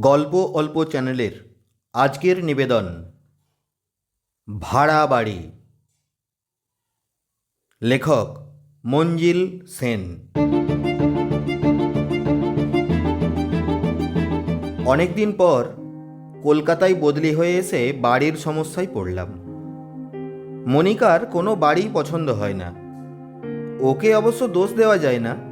গল্প অল্প চ্যানেলের আজকের নিবেদন। ভাড়া বাড়ি। লেখক মঞ্জিল সেন। অনেকদিন পর কলকাতায় বদলি হয়ে এসে বাড়ির সমস্যায় পড়লাম। মনিকার কোনো বাড়ি পছন্দ হয় না। ওকে অবশ্য দোষ দেওয়া যায় না।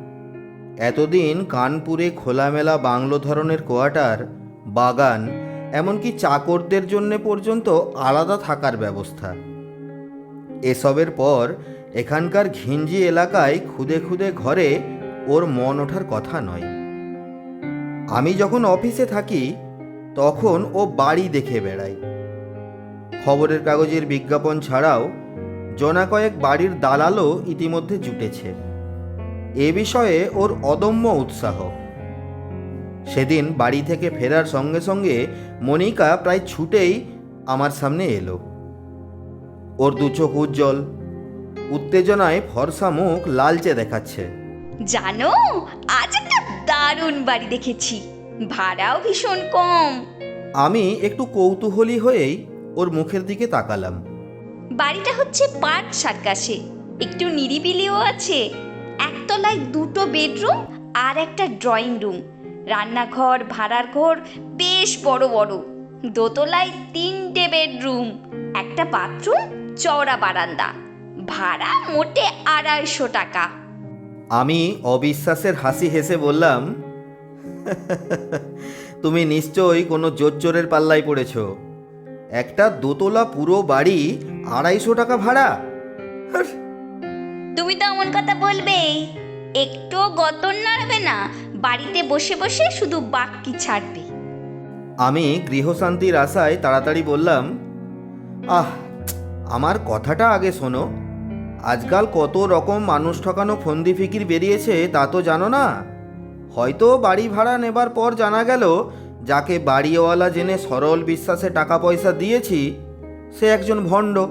এতদিন কানপুরে খোলামেলা বাংলো ধরনের কোয়ার্টার, বাগান, এমনকি চাকরদের জন্য পর্যন্ত আলাদা থাকার ব্যবস্থা। এসবের পর এখানকার ঘিঞ্জি এলাকায় খুদে খুদে ঘরে ওর মন ওঠার কথা নয়। আমি যখন অফিসে থাকি, তখন ও বাড়ি দেখে বেড়ায়। খবরের কাগজের বিজ্ঞাপন ছাড়াও জনা কয়েক বাড়ির দালালও ইতিমধ্যে জুটেছে। এ বিষয়ে ওর অদম্য উৎসাহ। সেদিন বাড়ি থেকে ফেরার সঙ্গে সঙ্গে মনিকা প্রায় ছুটেই আমার সামনে এলো। ওর দু চোখ উজ্জ্বল উত্তেজনায় ফর্সা মুখ লালচে দেখাচ্ছে। জানো আজ একটা দারুণ বাড়ি দেখেছি। ভাড়াও ভীষণ কম। আমি একটু কৌতূহলী হয়েই ওর মুখের দিকে তাকালাম। বাড়িটা হচ্ছে পার্ক সার্কাসে। একটু নিরিবিলিও আছে। একতলায় দুটো বেডরুম আর একটা ড্রয়িং রুম। রান্নাঘর ভাড়ার ঘর বেশ বড় বড়। দোতলায় তিনটে বেডরুম একটা বাথরুম চওড়া বারান্দা। ভাড়া মোটে আড়াইশো টাকা। আমি অবিশ্বাসের হাসি হেসে বললাম তুমি নিশ্চয়ই কোনো জোচ্চোরের পাল্লায় পড়েছ। একটা দোতলা পুরো বাড়ি আড়াইশো টাকা ভাড়া? তুমি তো এমন কথা বলবেই। একটুও গতর নাড়বে না। বাড়িতে বসে বসে শুধু বাক্কি ছাড়বে। আমি গৃহশান্তির আশায় তাড়াতাড়ি বললাম, আহ, আমার কথাটা আগে শোনো। আজকাল কত রকম মানুষ ঠকানো ফন্দি ফিকির বেরিয়েছে তা তো জানো না। হয়তো বাড়ি ভাড়া নেবার পর জানা গেল, যাকে বাড়িওয়ালা জেনে সরল বিশ্বাসে টাকা পয়সা দিয়েছি, সে একজন ভণ্ড।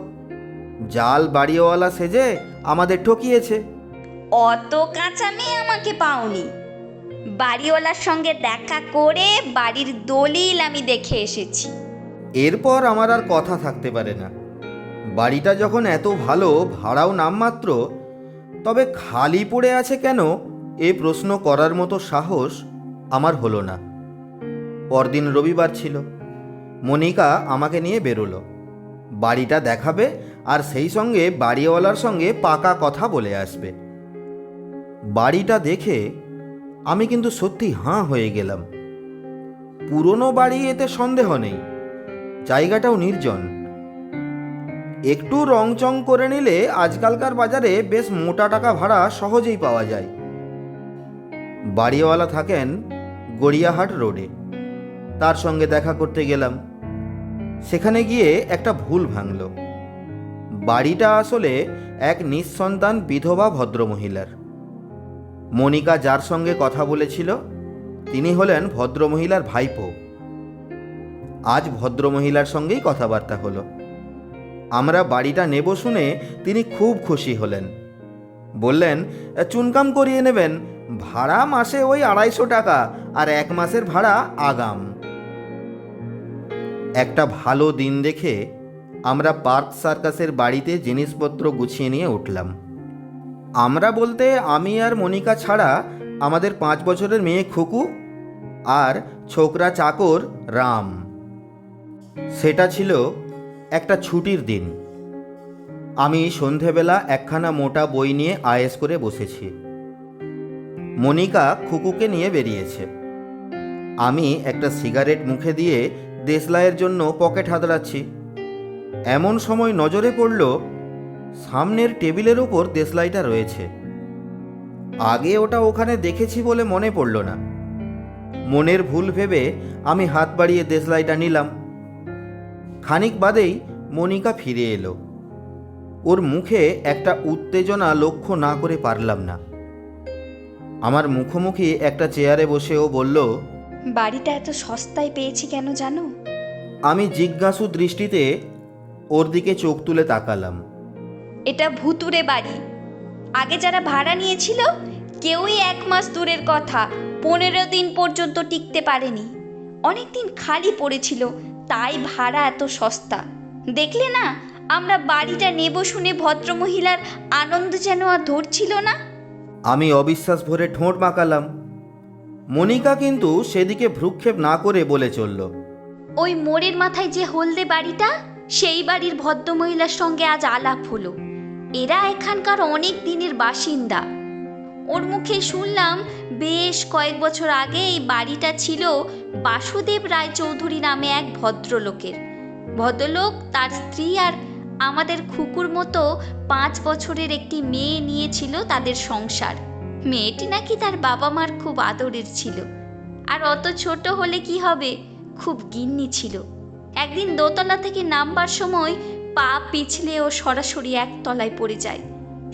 জাল বাড়িওয়ালা সেজে আমাদের ঠকিয়েছে। অত কাঁচা মেয়ে আমাকে পাওনি। বাড়িওয়ালার সঙ্গে দেখা করে বাড়ির দলিল আমি দেখে এসেছি। এরপর আমার আর কথা থাকতে পারে না। বাড়িটা যখন এত ভালো, ভাড়াও নামমাত্র, তবে খালি পড়ে আছে কেন এ প্রশ্ন করার মতো সাহস আমার হলো না। পরদিন রবিবার ছিল। মনিকা আমাকে নিয়ে বেরোলো। বাড়িটা দেখাবে আর সেই সঙ্গে বাড়িওয়ালার সঙ্গে পাকা কথা বলে আসবে। বাড়িটা দেখে আমি কিন্তু সত্যি হাঁ হয়ে গেলাম। পুরনো বাড়ি এতে সন্দেহ নেই, জায়গাটাও নির্জন। একটু রংচং করে নিলে আজকালকার বাজারে বেশ মোটা টাকা ভাড়া সহজেই পাওয়া যায়। বাড়িওয়ালা থাকেন গড়িয়াহাট রোডে। তার সঙ্গে দেখা করতে গেলাম। সেখানে গিয়ে একটা ভুল ভাঙল। বাড়িটা আসলে এক নিঃসন্তান বিধবা ভদ্রমহিলার। মনিকা যার সঙ্গে কথা বলেছিল, তিনি হলেন ভদ্রমহিলার ভাইপো। আজ ভদ্রমহিলার সঙ্গেই কথাবার্তা হলো। আমরা বাড়িটা নেব শুনে তিনি খুব খুশি হলেন। বললেন, চুনকাম করিয়ে নেবেন। ভাড়া মাসে ওই আড়াইশো টাকা আর এক মাসের ভাড়া আগাম। একটা ভালো দিন দেখে আমরা পার্ক সার্কাসের বাড়িতে জিনিসপত্র গুছিয়ে নিয়ে উঠলাম। আমরা বলতে আমি আর মনিকা ছাড়া আমাদের পাঁচ বছরের মেয়ে খুকু আর ছোকরা চাকর রাম। সেটা ছিল একটা ছুটির দিন। আমি সন্ধেবেলা একখানা মোটা বই নিয়ে আয়েস করে বসেছি। মনিকা খুকুকে নিয়ে বেরিয়েছে। আমি একটা সিগারেট মুখে দিয়ে দেশলাইয়ের জন্য পকেট হাতড়াচ্ছি। এমন সময় নজরে পড়ল সামনের টেবিলের ওপর দেশলাইটা রয়েছে। আগে ওটা ওখানে দেখেছি বলে মনে পড়ল না। মনের ভুল ভেবে আমি হাত বাড়িয়ে দেশলাইটা নিলাম। খানিক বাদেই মনিকা ফিরে এলো। ওর মুখে একটা উত্তেজনা লক্ষ্য না করে পারলাম না। আমার মুখোমুখি একটা চেয়ারে বসে ও বলল বাড়িটা এত সস্তায় পেয়েছি কেন জানো? আমি জিজ্ঞাসু দৃষ্টিতে ওর দিকে চোখ তুলে তাকালাম। এটা ভুতুরে বাড়ি। আগে যারা ভাড়া নিয়েছিল কেউই এক মাস দূরের কথা পনেরো দিন পর্যন্ত টিকতে পারেনি। অনেকদিন খালি পড়েছিল তাই ভাড়া এত সস্তা। দেখলে না আমরা বাড়িটা নেব শুনে ভদ্রমহিলার আনন্দ যেন আর ধরছিল না। আমি অবিশ্বাস ভরে ঠোঁট মাকালাম মনিকা কিন্তু সেদিকে ভ্রুক্ষেপ না করে বলে চলল। ওই মোড়ের মাথায় যে হলদে বাড়িটা সেই বাড়ির ভদ্রমহিলার সঙ্গে আজ আলাপ হলো। এরা এখানকার অনেক দিনের বাসিন্দা। ওর মুখে শুনলাম বেশ কয়েক বছর আগে এই বাড়িটা ছিল বাসুদেব রায়চৌধুরী নামে এক ভদ্রলোকের। ভদ্রলোক তার স্ত্রী আর আমাদের খুকুর মতো পাঁচ বছরের একটি মেয়ে নিয়েছিল তাদের সংসার। মেয়েটি নাকি তার বাবা মার খুব আদরের ছিল। আর অত ছোট হলে কি হবে? খুব গিন্নি ছিল। একদিন দোতলা থেকে নামবার সময় পা পিছলে ও সরাসরি এক তলায় পড়ে যায়।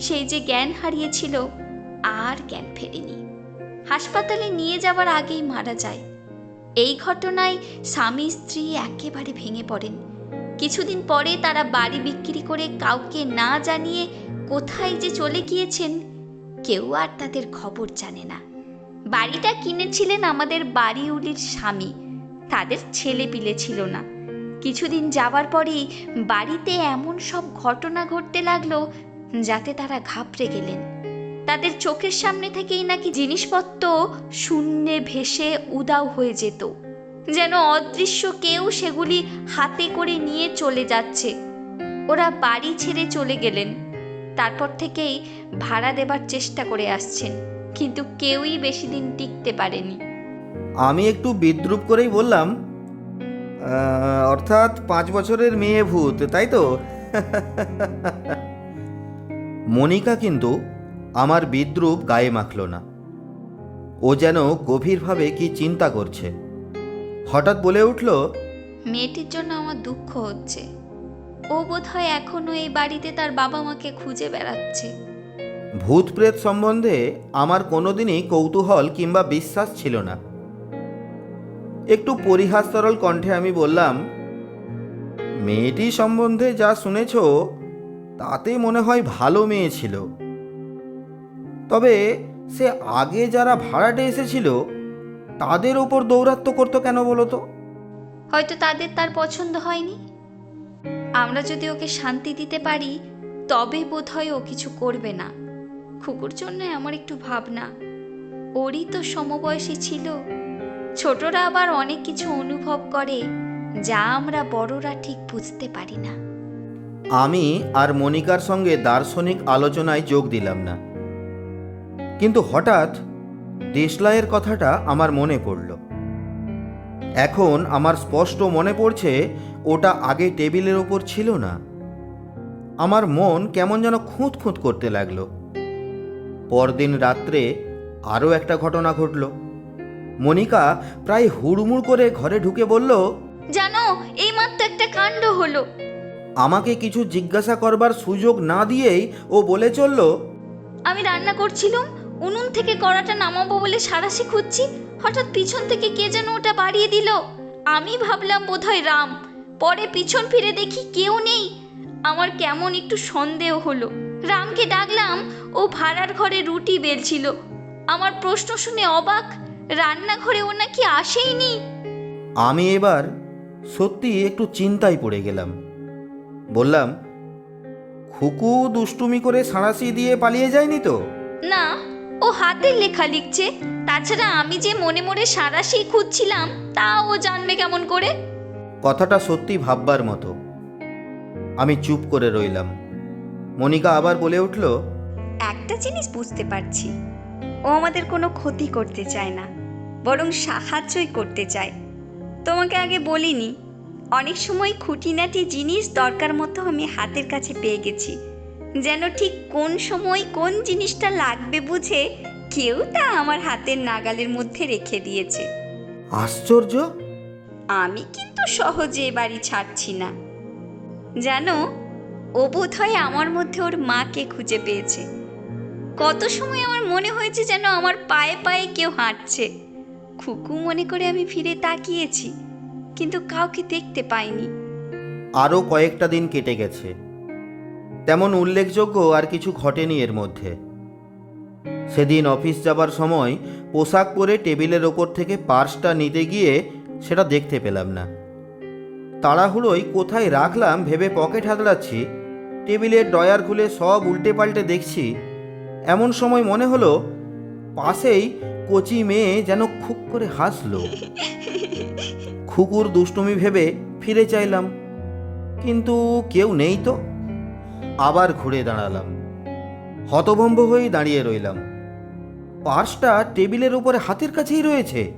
সেই যে জ্ঞান হারিয়েছিল, আর জ্ঞান ফেরেনি। হাসপাতালে নিয়ে যাওয়ার আগেই মারা যায়। এই ঘটনায় স্বামী স্ত্রী একেবারে ভেঙে পড়েন। কিছুদিন পরে তারা বাড়ি বিক্রি করে কাউকে না জানিয়ে কোথায় যে চলে গিয়েছেন, কেউ আর তাদের খবর জানে না। বাড়িটা কিনেছিলেন আমাদের বাড়িউলির স্বামী। তাদের ছেলে পিলে ছিল না। কিছুদিন যাবার পরেই বাড়িতে এমন সব ঘটনা ঘটতে লাগল যাতে তারা ঘাবড়ে গেলেন। তাদের চোখের সামনে থেকেই নাকি জিনিসপত্র শূন্যে ভেসে উদাও হয়ে যেত। যেন অদৃশ্য কেউ সেগুলি হাতে করে নিয়ে চলে যাচ্ছে। ওরা বাড়ি ছেড়ে চলে গেলেন। তারপর থেকেই ভাড়া দেবার চেষ্টা করে আসছেন কিন্তু কেউই বেশি দিন টিকতে পারেনি। আমি একটু বিদ্রুপ করেই বললাম "আহ, অর্থাৎ পাঁচ বছরের মেয়ে ভূত তাই তো? মনিকা কিন্তু আমার বিদ্রুপ গায়ে মাখল না। ও যেন গভীরভাবে কি চিন্তা করছে। হঠাৎ বলে উঠল মেয়েটির জন্য আমার দুঃখ হচ্ছে। ও বোধহয় এখনও এই বাড়িতে তার বাবা মাকে খুঁজে বেড়াচ্ছে। ভূত প্রেত সম্বন্ধে আমার কোনোদিনই কৌতূহল কিংবা বিশ্বাস ছিল না। একটু পরিহাস সরল কণ্ঠে আমি বললাম, মেয়েটি সম্বন্ধে যা শুনেছ, তাতে মনে হয় ভালো মেয়ে ছিল। তবে সে আগে যারা ভাড়াটে এসেছিল, তাদের ওপর দৌরাত্ম্য করতো কেন বলো তো? হয়তো তাদের তার পছন্দ হয়নি। আমরা যদি ওকে শান্তি দিতে পারি, তবে বোধ হয় ও কিছু করবে না। খুকুর জন্য আমার একটু ভাবনা। ওরই তো সমবয়সী ছিল। ছোটরা আবার অনেক কিছু অনুভব করে, যা আমরা বড়রা ঠিক বুঝতে পারি না। আমি আর মনিকার সঙ্গে দার্শনিক আলোচনায় যোগ দিলাম না। কিন্তু হঠাৎ দেশলাইয়ের কথাটা আমার মনে পড়ল। এখন আমার স্পষ্ট মনে পড়ছে, ওটা আগে টেবিলের ওপর ছিল না। আমার মন কেমন যেন খুঁত খুঁত করতে লাগল। পরদিন রাত্রে আরও একটা ঘটনা ঘটল। মনিকা প্রায় হুড়মুড় করে ঘরে ঢুকে বলল জানো এইমাত্র একটা কাণ্ড হলো। আমাকে কিছু জিজ্ঞাসা করবার সুযোগ না দিয়েই ও বলে চলল আমি রান্না করছিলাম উনুন থেকে কড়াটা নামাবো বলে সারাশি খুঁজছি হঠাৎ পিছন থেকে কে যেন ওটা বাড়িয়ে দিল। আমি ভাবলাম বোধহয় রাম পরে পিছন ফিরে দেখি কেউ নেই। আমার কেমন একটু সন্দেহ হলো। রামকে ডাকলাম ও ভাড়ার ঘরে রুটি বেলছিল। আমার প্রশ্ন শুনে অবাক রান্নাঘরে ও নাকি আসেইনি? আমি এবার সত্যি একটু চিন্তায় পড়ে গেলাম। বললাম খুকু দুষ্টুমি করে সাঁড়াশি দিয়ে পালিয়ে যায়নি তো? না ও হাতের লেখা লিখছে। তাছাড়া আমি যে মনে মনে সারাশি খুঁজছিলাম তা ও জানবে কেমন করে? কথাটা সত্যি ভাববার মতো। আমি চুপ করে রইলাম। মনিকা আবার বলে উঠল একটা জিনিস বুঝতে পারছি। ও আমাদের কোনো ক্ষতি করতে চায় না বরং সাহায্যই করতে চায়। তোমাকে আগে বলিনি অনেক সময় খুঁটিনাটি জিনিস দরকার মতো আমি হাতের কাছে পেয়ে গেছি। যেন ঠিক কোন সময় কোন জিনিসটা লাগবে বুঝে কেউ তা আমার হাতের নাগালের মধ্যে রেখে দিয়েছে। আশ্চর্য! আমি কিন্তু সহজে বাড়ি ছাড়ছি না। জানো ও বোধ হয় আমার মধ্যে ওর মাকে খুঁজে পেয়েছে। কত সময় আমার মনে হয়েছে যেন আমার পায়ে পায়ে কেউ হাঁটছে। খুকু মনে করে আমি ফিরে তাকিয়েছি, কিন্তু কাউকে দেখতে পাইনি। আরও কয়েকটা দিন কেটে গেছে। তেমন উল্লেখযোগ্য আর কিছু ঘটেনি এর মধ্যে। সেদিন অফিস যাবার সময় পোশাক পরে টেবিলের ওপর থেকে পার্সটা নিতে গিয়ে সেটা দেখতে পেলাম না। তাড়াহুড়োয় কোথায় রাখলাম ভেবে পকেট হাতড়াচ্ছি, টেবিলের ডয়ার খুলে সব উল্টে পাল্টে দেখছি এমন সময় মনে হলো, পাশেই কচি মেয়ে যেন খুব করে হাসলো। খুকুর দুষ্টুমি ভেবে ফিরে চাইলাম, কিন্তু কেউ নেই তো। আবার ঘুরে দাঁড়ালাম, হতভম্ব হয়ে দাঁড়িয়ে রইলাম। পার্সটা টেবিলের উপরে হাতের কাছেই রয়েছে।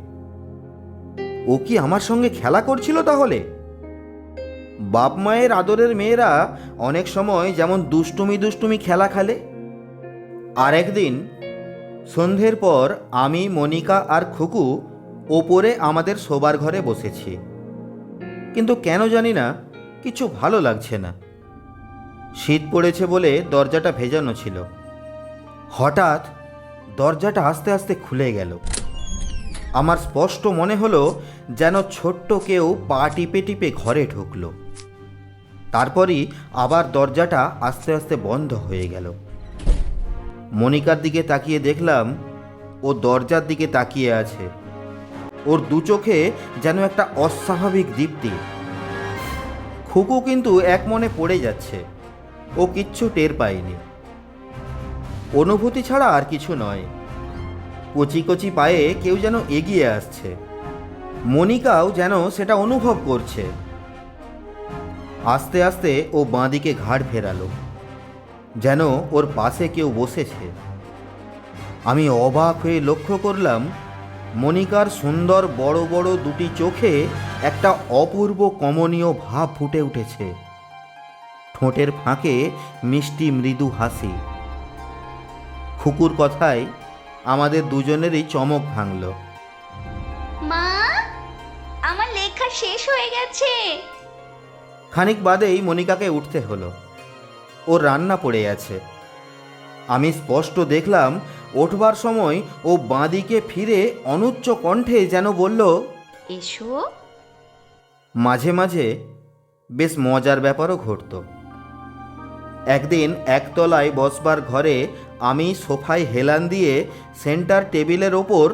ও কি আমার সঙ্গে খেলা করছিল তাহলে? বাপ মায়ের আদরের মেয়েরা অনেক সময় যেমন দুষ্টুমি দুষ্টুমি খেলা খেলে আর একদিন সন্ধ্যের পর আমি, মনিকা আর খুকু ওপরে আমাদের শোবার ঘরে বসেছি। কিন্তু কেন জানি না, কিছু ভালো লাগছে না। শীত পড়েছে বলে দরজাটা ভেজানো ছিল। হঠাৎ দরজাটা আস্তে আস্তে খুলে গেল। আমার স্পষ্ট মনে হলো যেন ছোট্ট কেউ পা টিপে টিপে ঘরে ঢুকলো। তারপরই আবার দরজাটা আস্তে আস্তে বন্ধ হয়ে গেল। মনিকার দিকে তাকিয়ে দেখলাম, ও দরজার দিকে তাকিয়ে আছে। ওর দু চোখে যেন একটা অস্বাভাবিক দীপ্তি। খুকু কিন্তু এক মনে পড়ে যাচ্ছে। ও কিচ্ছু টের পায়নি। অনুভূতি ছাড়া আর কিছু নয়। কচি কচি পায়ে কেউ যেন এগিয়ে আসছে। মনিকাও যেন সেটা অনুভব করছে। আস্তে আস্তে ও বাঁদিকে ঘাড় ফেরালো। যেন ওর পাশে কেউ বসেছে। আমি অবাক হয়ে লক্ষ্য করলাম মনিকার সুন্দর বড় বড় দুটি চোখে একটা অপূর্ব কমনীয় ভাব ফুটে উঠেছে। ঠোঁটের ফাঁকে মিষ্টি মৃদু হাসি। খুকুর কথায় আমাদের দুজনেরই চমক ভাঙল। মা আমার লেখা শেষ হয়ে গেছে। খানিক বাদেই মনিকাকে উঠতে হলো। ওর রান্না পড়ে আছে। আমি স্পষ্ট দেখলাম ওঠবার সময় ও বাঁদিকে ফিরে অনুচ্চ কণ্ঠে যেন বলল এসো। মাঝে মাঝে বেশ মজার ব্যাপারও ঘটত। একদিন একতলায় বসবার ঘরে আমি সোফায় হেলান দিয়ে সেন্টার টেবিলের ওপর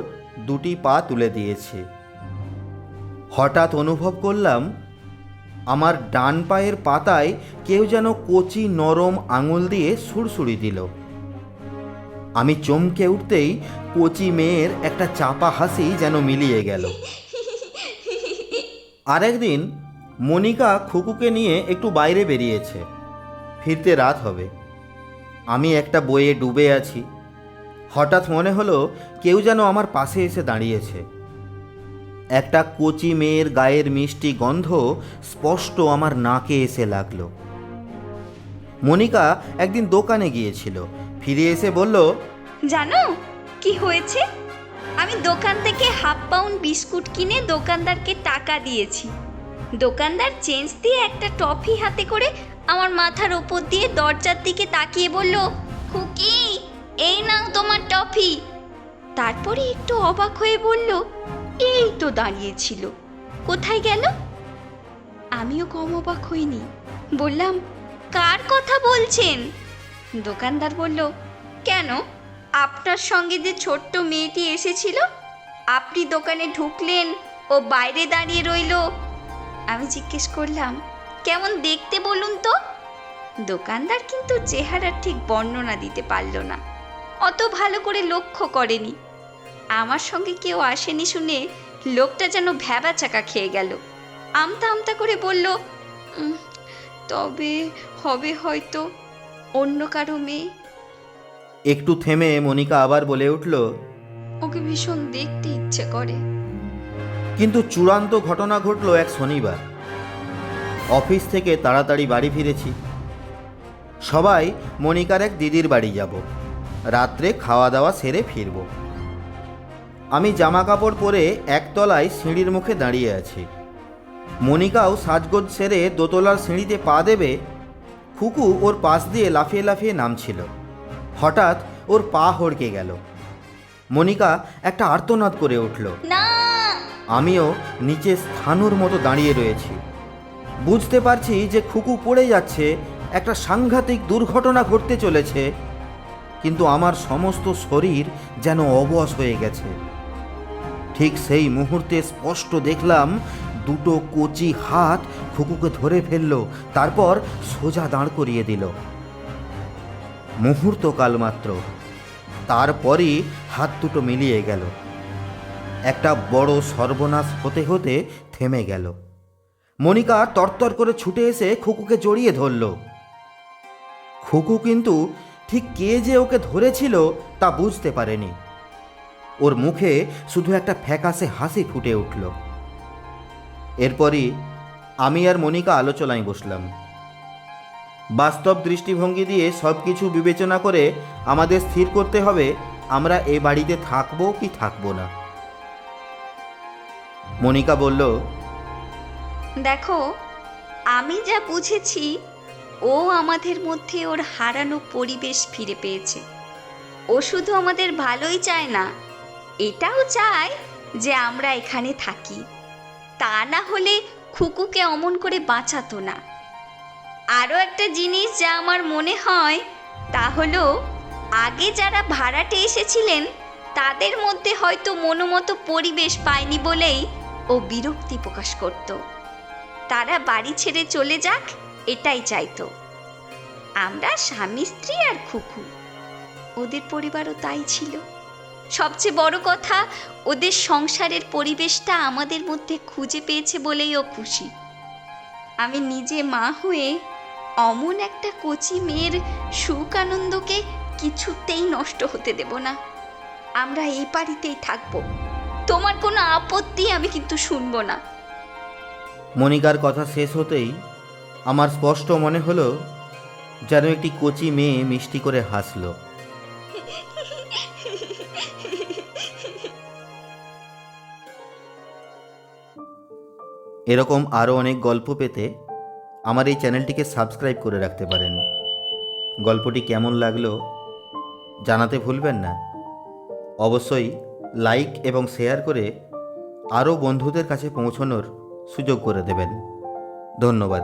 দুটি পা তুলে দিয়েছি। হঠাৎ অনুভব করলাম আমার ডান পায়ের পাতায় কেউ যেন কচি নরম আঙুল দিয়ে সুড়সুড়ি দিল। আমি চমকে উঠতেই কচি মেয়ের একটা চাপা হাসি যেন মিলিয়ে গেল। আরেকদিন মনিকা খুকুকে নিয়ে একটু বাইরে বেরিয়েছে। ফিরতে রাত হবে। আমি একটা বইয়ে ডুবে আছি। হঠাৎ মনে হলো কেউ যেন আমার পাশে এসে দাঁড়িয়েছে। একটা কচি মেয়ের গায়ের মিষ্টি গন্ধ স্পষ্ট আমার নাকে এসে লাগল। মনিকা একদিন দোকানে গিয়েছিল। ফিরে এসে বলল, জানো, কি হয়েছে? আমি দোকান থেকে হাফ পাউন্ড বিস্কুট কিনে দোকানদারকে টাকা দিয়েছি। দোকানদার চেঞ্জ দিয়ে একটা টফি হাতে করে আমার মাথার ওপর দিয়ে দরজার দিকে তাকিয়ে বলল, খুকি, এই নাও তোমার টফি। তারপরে একটু অবাক হয়ে বলল এই তো দাঁড়িয়েছিল। কোথায় গেল? আমিও কম অবাক হইনি। বললাম, কার কথা বলছেন? দোকানদার বলল, কেন? আপনার সঙ্গে যে ছোট্ট মেয়েটি এসেছিল, আপনি দোকানে ঢুকলেন ও বাইরে দাঁড়িয়ে রইল। আমি জিজ্ঞেস করলাম, কেমন দেখতে বলুন তো? দোকানদার কিন্তু চেহারার ঠিক বর্ণনা দিতে পারল না। অত ভালো করে লক্ষ্য করেনি। আমার সঙ্গে কেউ আসেনি শুনে লোকটা যেন ভ্যাবা চাকা খেয়ে গেল। আমতা আমতা করে বলল তবে হবে হয়তো অন্য কারও মেয়ে। একটু থেমে মনিকা আবার বলে উঠল ওকে ভীষণ দেখতে ইচ্ছে করে। কিন্তু চূড়ান্ত ঘটনা ঘটল এক শনিবার। অফিস থেকে তাড়াতাড়ি বাড়ি ফিরেছি। সবাই মনিকার এক দিদির বাড়ি যাব। রাত্রে খাওয়া দাওয়া সেরে ফিরব। আমি জামা কাপড় পরে একতলায় সিঁড়ির মুখে দাঁড়িয়ে আছি। মনিকাও সাজগোজ সেরে দোতলার সিঁড়িতে পা দেবে খুকু ওর পাশ দিয়ে লাফিয়ে লাফিয়ে নামছিল। হঠাৎ ওর পা হড়কে গেল। মনিকা একটা আর্তনাদ করে উঠল। আমিও নিচে স্থানুর মতো দাঁড়িয়ে রয়েছি। বুঝতে পারছি যে খুকু পড়ে যাচ্ছে একটা সাংঘাতিক দুর্ঘটনা ঘটতে চলেছে কিন্তু আমার সমস্ত শরীর যেন অবশ হয়ে গেছে। ঠিক সেই মুহূর্তে স্পষ্ট দেখলাম দুটো কচি হাত খুকুকে ধরে ফেলল, তারপর সোজা দাঁড় করিয়ে দিল। মুহূর্তকাল মাত্র। তারপরই হাত দুটো মিলিয়ে গেল। একটা বড় সর্বনাশ হতে হতে থেমে গেল। মনিকা তরতর করে ছুটে এসে খুকুকে জড়িয়ে ধরল। খুকু কিন্তু ঠিক কে যে ওকে ধরেছিল তা বুঝতে পারেনি। ওর মুখে শুধু একটা ফ্যাকাসে হাসি ফুটে উঠল। এরপরই আমি আর মনিকা আলোচনায় বসলাম। বাস্তব দৃষ্টিভঙ্গি দিয়ে সব কিছু বিবেচনা করে আমাদের স্থির করতে হবে, আমরা এ বাড়িতে থাকব কি থাকব না। মনিকা বলল, দেখো, আমি যা বুঝেছি, ও আমাদের মধ্যে ওর হারানো পরিবেশ ফিরে পেয়েছে। ও শুধু আমাদের ভালোই চায় না এটাও চায় যে আমরা এখানে থাকি। তা না হলে খুকুকে অমন করে বাঁচাতো না। আরও একটা জিনিস যা আমার মনে হয়, তা হলো, আগে যারা ভাড়াটে এসেছিলেন, তাদের মধ্যে হয়তো মনোমতো পরিবেশ পায়নি বলেই ও বিরক্তি প্রকাশ করতো। তারা বাড়ি ছেড়ে চলে যাক, এটাই চাইতো। আমরা স্বামী, স্ত্রী আর খুকু। ওদের পরিবারও তাই ছিল। সবচেয়ে বড় কথা, ওদের সংসারের পরিবেশটা আমাদের মধ্যে খুঁজে পেয়েছে বলেই ও খুশি। আমি নিজে মা হয়ে অমন একটা কচি মেয়ের সুখ আনন্দকে কিছুতেই নষ্ট হতে দেব না। আমরা এই বাড়িতেই থাকব। তোমার কোনো আপত্তি আমি কিন্তু শুনব না। মনিকার কথা শেষ হতেই আমার স্পষ্ট মনে হলো, যেন একটি কচি মেয়ে মিষ্টি করে হাসলো। এরকম আরও অনেক গল্প পেতে আমার এই চ্যানেলটিকে সাবস্ক্রাইব করে রাখতে পারেন। গল্পটি কেমন লাগল জানাতে ভুলবেন না। অবশ্যই লাইক এবং শেয়ার করে আরও বন্ধুদের কাছে পৌঁছানোর সুযোগ করে দেবেন। ধন্যবাদ।